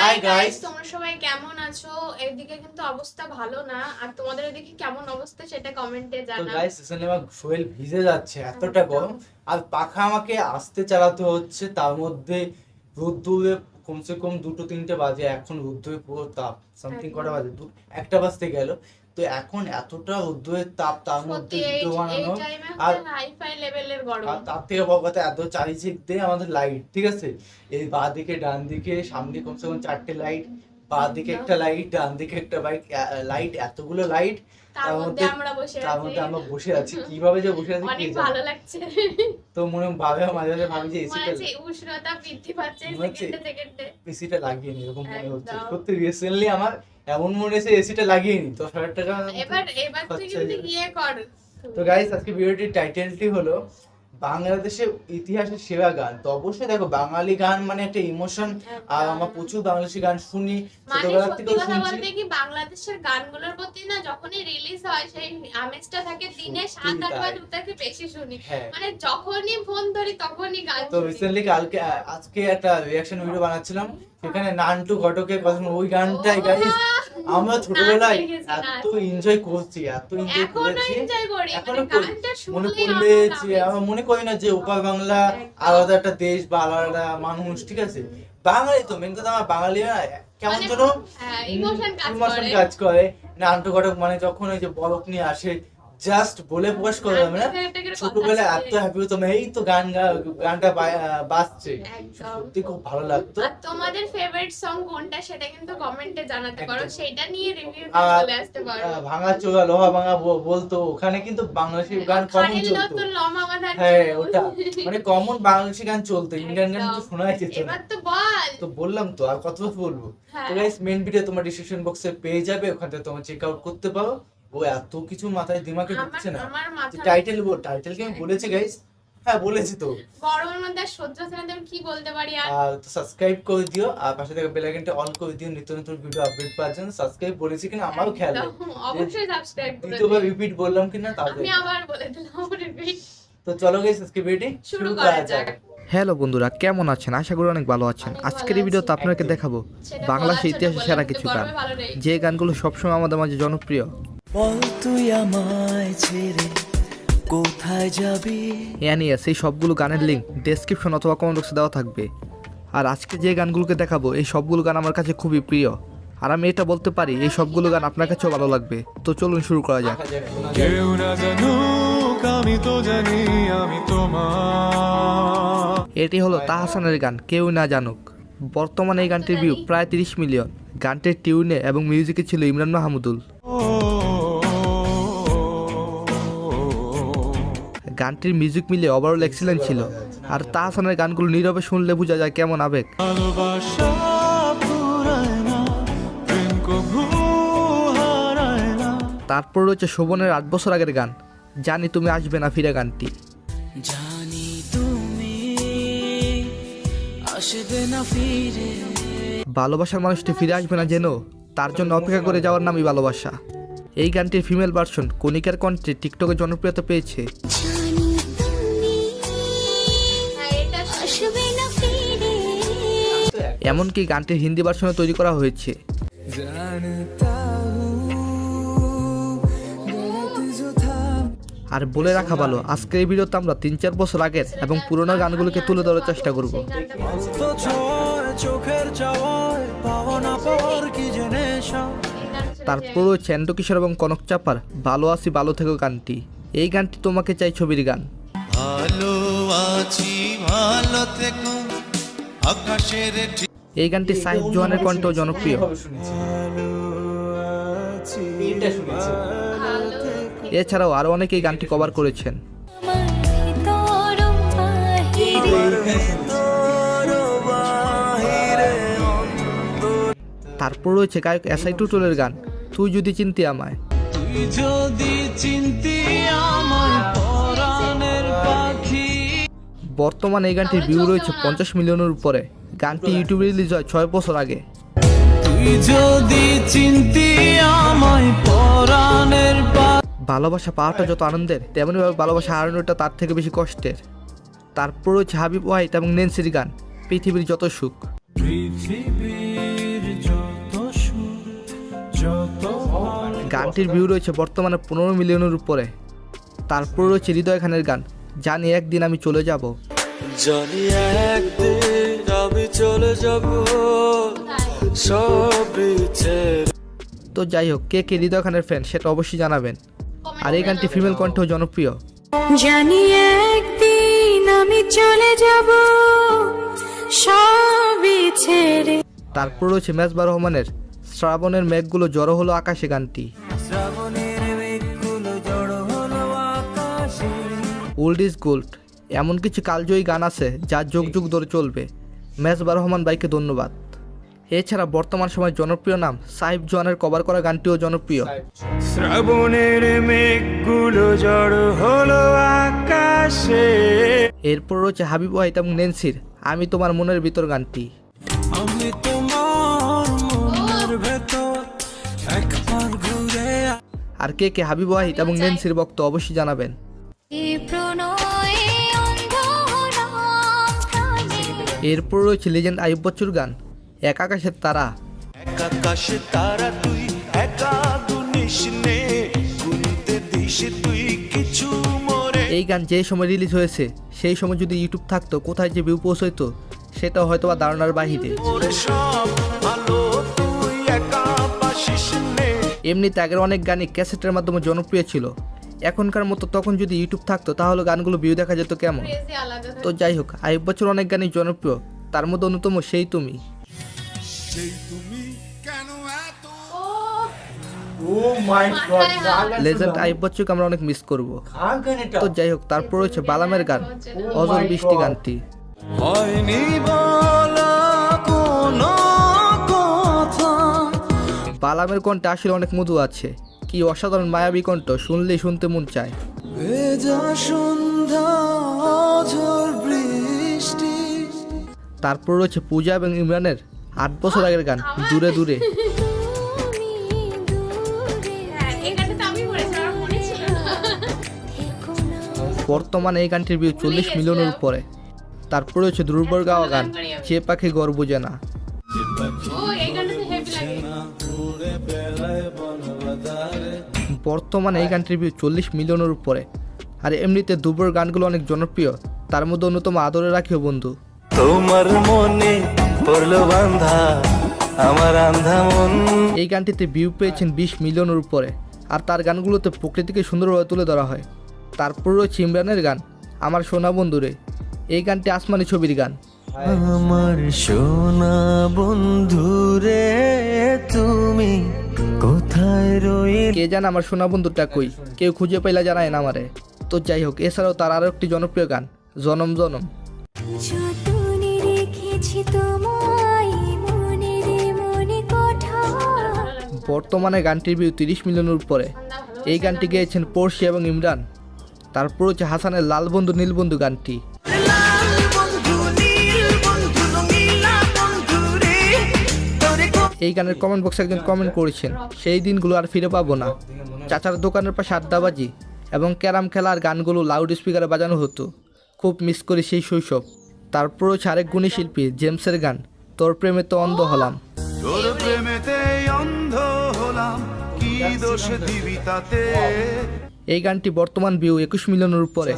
Hi guys তোমরা সবাই কেমন আছো? এদিকে কিন্তু অবস্থা ভালো না। আর তোমাদের এদিকে কেমন অবস্থা সেটা কমেন্টে তো গাইস এখানে আমার ফুয়েল ভিজে যাচ্ছে এতটা গরম। আর পাখা আমাকে আস্তে চালাতে হচ্ছে তার মধ্যে রোদ্দুরে কমসে কম দুটো তিনটে বাজে এখন রোদ্দুরে পুরো তাপ সামথিং। কটা বাজে? একটা বাজতে গেল। তো এখন এতটা রোদ্দুরের তাপ তার মধ্যে ভিডিও বানানো আর তার থেকে বড় কথা এত চারিদিক দিয়ে আমাদের লাইট ঠিক আছে? এই বাঁ দিকে ডান দিকে সামনে কমসে কম চারটে লাইট বাঁ দিকে একটা লাইট ডান দিকে একটা বাইক লাইট এতগুলো লাইট তার মধ্যে মধ্যে- আমরা বসে তার মধ্যে আমরা বসে আছি। কীভাবে যে বসে আছি অনেক ভালো লাগছে। তো মনে ভাবে মাঝে মাঝে ভাবি যে এসিটা উষ্ণতা বৃদ্ধি পাচ্ছে সেকেন্ডে সেকেন্ডে এসিটা লাগিয়ে নি এরকম মনে হচ্ছে। সত্যি রিসেন্টলি আমার এমন মনে হয়েছে এসিটা লাগিয়ে নি দশ হাজার টাকা এবার এবার তুই কিন্তু গিয়ে কর। তো গাইস আজকে ভিডিওটির টাইটেলটি হলো বাংলাদেশের ইতিহাসের সেরা গান। তো অবশ্যই দেখো বাঙালি গান মানে একটা ইমোশন আর আমরা প্রচুর বাংলাদেশি গান শুনি মানে ছোটবেলা কথা শুনছি। কি বাংলাদেশের গানগুলোর প্রতি না যখনই রিলিজ হয় সেই আমেজটা থাকে দিনে সাত আট বার। থেকে বেশি শুনি। হ্যাঁ। মানে যখনই ফোন ধরি তখনই গান তো রিসেন্টলি কালকে আজকে একটা রিয়াকশন ভিডিও বানাচ্ছিলাম। সেখানে নানটু ঘটকের কথা ওই গানটাই গাইস আমরা ছোটবেলায় এত এনজয় করছি এত এনজয় করেছি। এখনও মানে মনে পড়লে যে আমার মনে করি না যে ওপার বাংলা আলাদা একটা দেশ বা আলাদা মানুষ ঠিক আছে? বাঙালি তো মেন কথা আমার বাঙালি না কেমন মানে, যেন হ্যাঁ, কাজ ইমোশন করে। কাজ করে। নানটু মানে যখন ওই যে বরফ নিয়ে আসে জাস্ট বলে প্রকাশ করে দেবে না কথা ছোটবেলায়। এত হ্যাপি হতাম এই তো গান গানটা বাজছে। সত্যি খুব ভালো লাগতো। আর তোমাদের ফেভারিট সং কোনটা সেটা কিন্তু কমেন্টে জানাতে পারো। সেটা নিয়ে রিভিউ চলে আসতে পারো। ভাঙা চোরা লোহা ভাঙা বলতো। ওখানে কিন্তু বাংলাদেশি গান কমন চলতো। হ্যাঁ ওটা মানে কমন বাংলাদেশি গান চলতো। ইন্ডিয়ান গান তো। শোনাই যেত না। তো বল। তো বললাম তো আর কত বলব? হ্যাঁ। তো গাইস মেন ভিডিও তোমার ডিসক্রিপশন বক্সে পেয়ে যাবে। ওখানে তোমার চেক আউট করতে পারো। ও এত কিছু মাথায় দিমাগে ঢুকছে না। টাইটেল বল টাইটেল কি আমি বলেছি গাইস হ্যাঁ বলেছি তো। গরমের মধ্যে আর সহ্য হচ্ছে না তো কি বলতে পারি আর? সাবস্ক্রাইব করে দিও আর পাশে থেকে বেল আইকনটা অন করে দিও নিত্য নতুন ভিডিও আপডেট পাওয়ার জন্য। সাবস্ক্রাইব বলেছি কিনা আমারও খেয়াল অবশ্যই সাবস্ক্রাইব করে দ্বিতীয়বার রিপিট বললাম কিনা তাও আমি আবার বলে দিলাম repeat। তো চলো গাইস আজকে ভিডিওটি শুরু করা যাক। হ্যালো বন্ধুরা কেমন আছেন? আশা করি অনেক ভালো আছেন। আজকের এই ভিডিওতে। আপনাকে দেখাবো বাংলাদেশের ইতিহাসে সেরা কিছু গান। যে গানগুলো সবসময় আমাদের মাঝে জনপ্রিয় বল তুই আমায় ছেড়ে কোথায় যাবি? এ নিয়ে সেই সবগুলো গানের লিঙ্ক ডেসক্রিপশন অথবা কমেন্ট বক্সে দেওয়া থাকবে। আর আজকে যে গানগুলোকে দেখাবো এই সবগুলো গান আমার কাছে খুবই প্রিয়। আর আমি এটা বলতে পারি এই সবগুলো গান আপনার কাছেও ভালো লাগবে। তো চলুন শুরু করা যাক। দেখা যাক শোনা যাক। কেউ না জানুক আমি তো জানি আমি তোমার। এটি হলো তাহাসানের গান কেউ না জানুক। বর্তমানে এই গানটির ভিউ প্রায় তিরিশ মিলিয়ন। গানটির টিউনে এবং মিউজিকে ছিল ইমরান মাহমুদুল। গানটির মিউজিক মিলে ওভারঅল এক্সিলেন্ট ছিল। আর তাহাসানের গানগুলো নীরবে শুনলে বোঝা যায় কেমন আবেগ। তারপর রয়েছে শোভনের আট বছর আগের গান জানি তুমি আসবে না ফিরে গানটি। জানি তুমি আসবে না ফিরে। ভালোবাসার মানুষটি ফিরে আসবে না যেন তার জন্য অপেক্ষা করে যাওয়ার নামই ভালোবাসা। এই গানটির ফিমেল ভার্সন কণিকার কণ্ঠে টিকটকে জনপ্রিয়তা পেয়েছে। এমনকি গানটির হিন্দি ভার্সনও তৈরি করা হয়েছে। আর বলে রাখা ভালো, আজকের এই ভিডিওতে আমরা তিন চার বছর আগের এবং পুরোনো গানগুলোকে তুলে ধরার চেষ্টা করব। তারপর এন্ডো কিশোর এবং কনক চাপার ভালো আছি, ভালো থেকো গানটি। এই গানটি তোমাকে চাই ছবির গান। ভালো আছি, ভালো থেকো, আকাশের এই গানটি সাহিব জোহানের কণ্ঠ জনপ্রিয়। এছাড়াও আরও অনেকে এই গানটি কভার করেছেন। তারপর রয়েছে গায়ক এসআই টুটুলের গান তুই যদি চিনতি আমায়। তুই যদি চিনতি বর্তমানে এই গানটির ভিউ রয়েছে পঞ্চাশ মিলিয়নের উপরে। গানটি ইউটিউবে রিলিজ হয় ছয় বছর আগে। যদি চিন্তি ভালোবাসা পাওয়াটা যত আনন্দের তেমনইভাবে ভালোবাসা হারানোটা তার থেকে বেশি কষ্টের। তারপর রয়েছে হাবিব ওয়াহিদ এবং নেন্সির গান পৃথিবীর যত সুখ। গানটির ভিউ রয়েছে বর্তমানে পনেরো মিলিয়নের উপরে। তারপর রয়েছে হৃদয় খানের গান জানি একদিন আমি চলে যাব। জানি একদিন আমি চলে যাব। সব তো যাই হোক কে কে হৃদয় খানের ফ্যান সেটা অবশ্যই জানাবেন। আর এই গানটি ফিমেল কণ্ঠেও জনপ্রিয়। জানি একদিন আমি চলে যাব। সবই ছেড়ে তারপর রয়েছে মেজবা রহমানের শ্রাবণের মেঘগুলো জড়ো হলো আকাশে গানটি। Old is gold. এমন কিছু কালজয়ী গান আছে যা যুগ যুগ ধরে চলবে। মেজবা রহমান ভাইকে ধন্যবাদ। এছাড়া বর্তমান সময় জনপ্রিয় নাম সাহিব জোয়ানের কভার করা গানটিও জনপ্রিয়। শ্রাবণের মেঘগুলো জড়ো হলো আকাশে। এরপর রয়েছে হাবিব ওয়াহিদ এবং নেন্সির আমি তোমার মনের ভিতর গানটি। আমি তোমার মনের ভেতর একবার ঘুরে আর কে কে হাবিব ওয়াহিদ এবং নেন্সির বক্ত অবশ্যই জানাবেন। এরপর রয়েছে লেজেন্ড আয়ুব বচ্চুর গান এক আকাশের তারা। এক আকাশে তারা তুই একা গুনিস গুনতে দিস তুই কিছু মরে। এই গান যে সময় রিলিজ হয়েছে সেই সময় যদি ইউটিউব থাকতো কোথায় যে ভিউ পৌঁছইতো সেটা হয়তো বা ধারণার বাহিরে। মোরে সব আলো তুই একা পাশিস নে। এমনিতে আগের অনেক গানই ক্যাসেটের মাধ্যমে জনপ্রিয় ছিল। এখনকার মতো তখন যদি ইউটিউব থাকতো তাহলে গানগুলো ভিউ দেখা যেত কেমন? তো যাই হোক আয়ুব বছর অনেক গানই জনপ্রিয়। তার মধ্যে অন্যতম সেই তুমি। ও! ও মাই গড মাথায় লেজেন্ড আয়ুব বচ্চুকে আমরা অনেক মিস করব। কার তো যাই হোক তারপর রয়েছে বালামের গান অজর বৃষ্টি গানটি। হয়নি বলা কোনো কথা। বালামের কণ্ঠে আসলে অনেক মধু আছে। কি অসাধারণ মায়াবী কণ্ঠ শুনলেই শুনতে মন চায়। সন্ধ্যা তারপর রয়েছে পূজা এবং ইমরানের আট বছর আগের গান দূরে দূরে। বর্তমানে এই গানটির ভিউ চল্লিশ মিলিয়নের উপরে। তারপরে রয়েছে দুর্বল গাওয়া গান যে পাখি গর্ব বোঝে না বর্তমানে এই গানটির ভিউ চল্লিশ মিলিয়নের উপরে। আর এমনিতে দুর্বল গানগুলো অনেক জনপ্রিয় তার মধ্যে অন্যতম আদরে রাখিও বন্ধু। তোমার মনে পড়ল বান্ধা আমার আন্ধা মন। এই গানটিতে ভিউ পেয়েছেন বিশ মিলিয়নের উপরে আর তার গানগুলোতে প্রকৃতিকে সুন্দরভাবে তুলে ধরা হয়। তারপর রয়েছে ইমরানের গান আমার সোনা বন্ধুরে। এই গানটি আসমানি ছবির গান। আমার সোনা বন্ধুরে তুমি কোথায় রইলে কে জানে আমার সোনা বন্ধুটা কই? কেউ খুঁজে পাইলা জানায় না আমারে। তো যাই হোক এছাড়াও তার আরও একটি জনপ্রিয় গান জনম জনম। মনে মনে বর্তমানে গানটির ভিউ তিরিশ মিলিয়নের উপরে। এই গানটি গেয়েছেন পড়শি এবং ইমরান। তারপর হচ্ছে হাসানের লাল বন্ধু নীলবন্ধু গানটি। এই গানের কমেন্ট বক্সে একজন কমেন্ট করেছেন সেই দিনগুলো আর ফিরে পাবো না। চাচার দোকানের পাশে আড্ডাবাজি এবং ক্যারাম খেলার গানগুলো লাউড স্পিকারে বাজানো হতো। খুব মিস করি সেই শৈশব। তারপর হচ্ছে আরেক গুণী শিল্পী জেমসের গান তোর প্রেমে তো অন্ধ হলাম। তোর প্রেমেতে অন্ধ হলাম কি দোষ দিবি তাতে? এই গানটি বর্তমান ভিউ একুশ মিলিয়নের উপরে।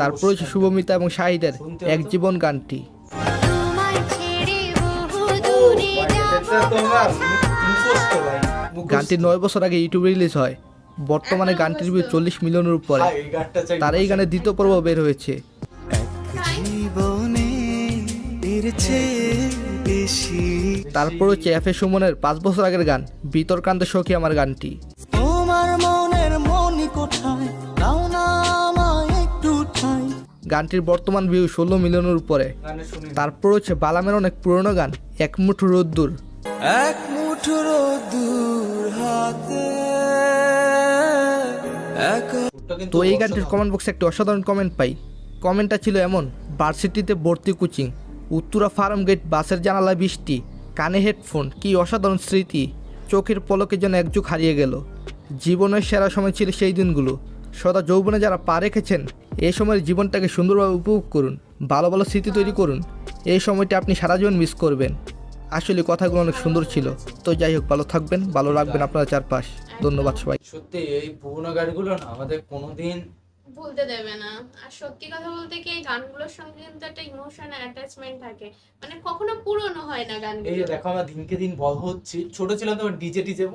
তারপর হচ্ছে শুভমিতা এবং শাহিদের এক জীবন গানটি। গানটি নয় বছর আগে ইউটিউবে রিলিজ হয়। বর্তমানে গানটির ভিউ চল্লিশ মিলিয়নের উপরে। ভাই, এই গানটা চাই। তার এই গানের দ্বিতীয় পর্ব বের হয়েছে। তারপর হচ্ছে এফ এ সুমনের পাঁচ বছর আগের গান বিতর্কান্ত সখী আমার গানটি। তোমার মনের মনি কোথায় নাও না আমায় একটু ঠাই। গানটির বর্তমান ভিউ ষোলো মিলিয়নের উপরে। তারপর হচ্ছে বালামের অনেক পুরনো গান এক মুঠো রোদ্দুর। এক মুঠোর দূর হাতে তো এই গানটির কমেন্ট বক্সে একটি অসাধারণ কমেন্ট পাই। কমেন্টটা ছিল এমন ভার্সিটিতে ভর্তি কোচিং উত্তরা ফার্ম গেট বাসের জানালা বৃষ্টি কানে হেডফোন কি অসাধারণ স্মৃতি চোখের পলকে যেন একযুগ হারিয়ে গেল। জীবনের সেরা সময় ছিল সেই দিনগুলো। সদা যৌবনে যারা পা রেখেছেন এই সময়ের জীবনটাকে সুন্দরভাবে উপভোগ করুন ভালো ভালো স্মৃতি তৈরি করুন। এই সময়টা আপনি সারা জীবন মিস করবেন। আসলে কথাগুলো অনেক সুন্দর ছিল। তো যাই হোক, ভালো থাকবেন, ভালো রাখবেন আপনারা চারপাশ। ধন্যবাদ সবাই। সত্যি, এই পুরোনো গাড়িগুলো না আমাদের কোনোদিন ভুলতে দেবে না। আর সত্যি কথা বলতে কি এই গানগুলোর সঙ্গে কিন্তু একটা ইমোশন অ্যাটাচমেন্ট থাকে। মানে কখনো পুরনো হয় না গান এই দেখো আমরা দিনকে দিন বড় হচ্ছে। ছোট ছিলাম তখন ডিজে টিজে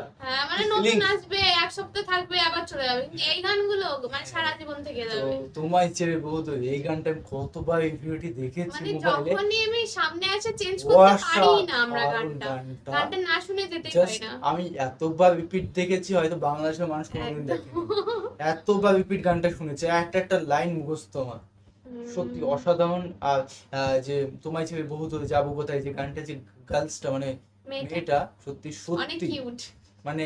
আর? হ্যাঁ মানে নতুন আসবে এক সপ্তাহ থাকবে আবার চলে যাবে। কিন্তু এই গানগুলো মানে সারা জীবন থেকে যাবে। তোমায় ছেড়ে বহুত এই গানটা আমি কতবার এই ভিডিওটি দেখেছি মানে যখনই আমি সামনে আসে চেঞ্জ করতে পারি না আমরা গানটা। গানটা। না শুনে যেতেই Just পারি না। আমি এতবার রিপিট দেখেছি হয়তো বাংলাদেশের মানুষ কোনোদিন। দেখেনি। এতবার রিপিট গানটা শুনেছে একটা একটা লাইন মুখস্থ আমার। সত্যি অসাধারণ। আর যে তোমায় ছেড়ে বহু দূরে যাব কোথায় যে গানটা যে গার্লসটা মানে মেয়েটা। সত্যি সত্যি। মানে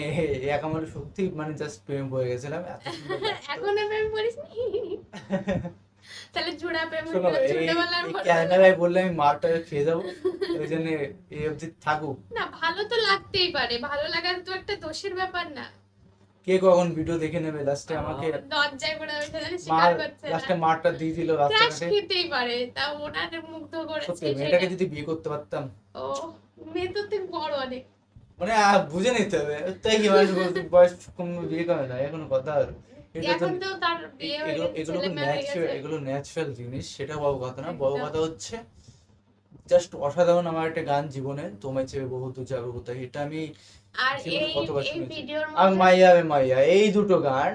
এক আমার সত্যি মানে জাস্ট প্রেম হয়ে গেছিলাম সুন্দর প্রেম করিস তাহলে জোড়া প্রেম বললে আমি মারটা খেয়ে যাব ওই জন্য এই অবধি থাকুক। না ভালো তো লাগতেই পারে ভালো লাগার তো একটা দোষের ব্যাপার না। কে কখন ভিডিও দেখে নেবে? লাস্টে আমাকে দরজায় পড়ে বসে জানি মার স্বীকার করছে লাস্টে মারটা দিয়ে দিল রাস্তাঘাটে। খেতেই পারে তা ওনার মুগ্ধ করেছে সত্যি মেয়েটাকে যদি বিয়ে করতে পারতাম। ও মেয়ে তো তুই বড় অনেক। মানে বুঝে নিতে হবে। তাই কি মানুষ বয়স কম বিয়ে করে না এখন কথা আর। এগুলো এগুলো ন্যাচারাল জিনিস সেটা বড় কথা না বড় কথা হচ্ছে জাস্ট অসাধারণ আমার একটা গান জীবনে তোমায় চেয়ে বহু যাবে কোথায় এটা আমি আর এই এই ভিডিওর আর মাইয়া রে মাইয়া এই দুটো গান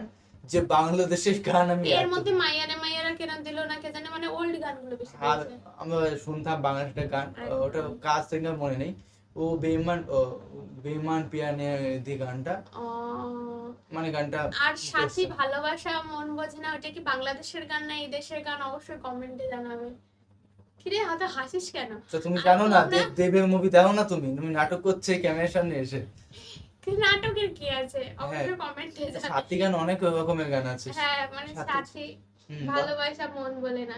যে বাংলাদেশের গান আমি এর মধ্যে মাইয়ারে মাইয়ারা কেন দিল না কে জানে মানে ওল্ড গানগুলো বেশি আর আমরা শুনতাম বাংলাদেশের গান ওটা কাজ থেকে মনে নেই। ও বেমান ও বেমান পিয়ানে দি গানটা। মানে গানটা আর সাথী ভালোবাসা মন বোঝে না ওটা কি বাংলাদেশের গান না এই দেশের গান? অবশ্যই কমেন্টে জানাবে। কিরে হাতে হাসিস কেন? তো তুমি জানো না দেব- দেবের মুভি দেখো না তুমি? তুমি নাটক করছে ক্যামেরার সামনে এসে। নাটকের কি আছে? অবশ্যই কমেন্টে জানাবে সাথী গান অনেক রকমের গান আছে। হ্যাঁ মানে সাথী ভালোবাসা মন বলে না।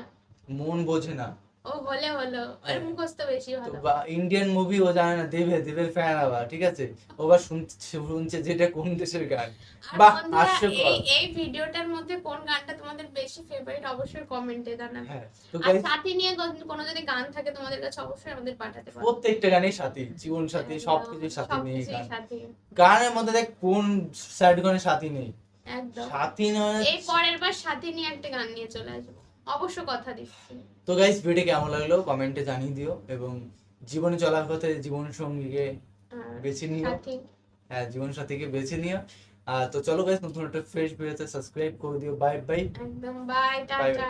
মন বোঝে না। ও হলে হলো আর হ্যাঁ। মুখস্থ বেশি ভালো। ইন্ডিয়ান মুভি ও জানে না দেবে দেবের ফ্যান আবার ঠিক আছে? ও আবার শুনছে যেটা কোন দেশের গান। বাহ, হাস্যকর। এই ভিডিওটার মধ্যে কোন গানটা তোমাদের বেশি ফেভারিট অবশ্যই কমেন্টে জানাবে। হ্যাঁ আর সাথী নিয়ে কোন- যদি গান থাকে তোমাদের কাছে অবশ্যই আমাদের পাঠাতে পারো। প্রত্যেকটা গানই সাথী জীবন সাথী একদম, সবকিছু সাথী নিয়ে গান। গানের মধ্যে দেখ কোন স্যাড গানে সাথী নেই। একদম। সাথী নয় এই পরের বার সাথী নিয়ে একটা গান নিয়ে চলে আসব। অবশ্য কথা দিচ্ছি। তো গাইস ভিডিও কেমন লাগল? কমেন্টে জানিয়ে দিও এবং জীবনে চলার পথে জীবন সঙ্গীকে বেছে নিও। হ্যাঁ জীবন সাথীকে বেছে নিও। আর তো চলো গাইস নতুন একটা ফ্রেশ ভিডিওতে সাবস্ক্রাইব করে দিও। বাই বাই একদম বাই টাটা।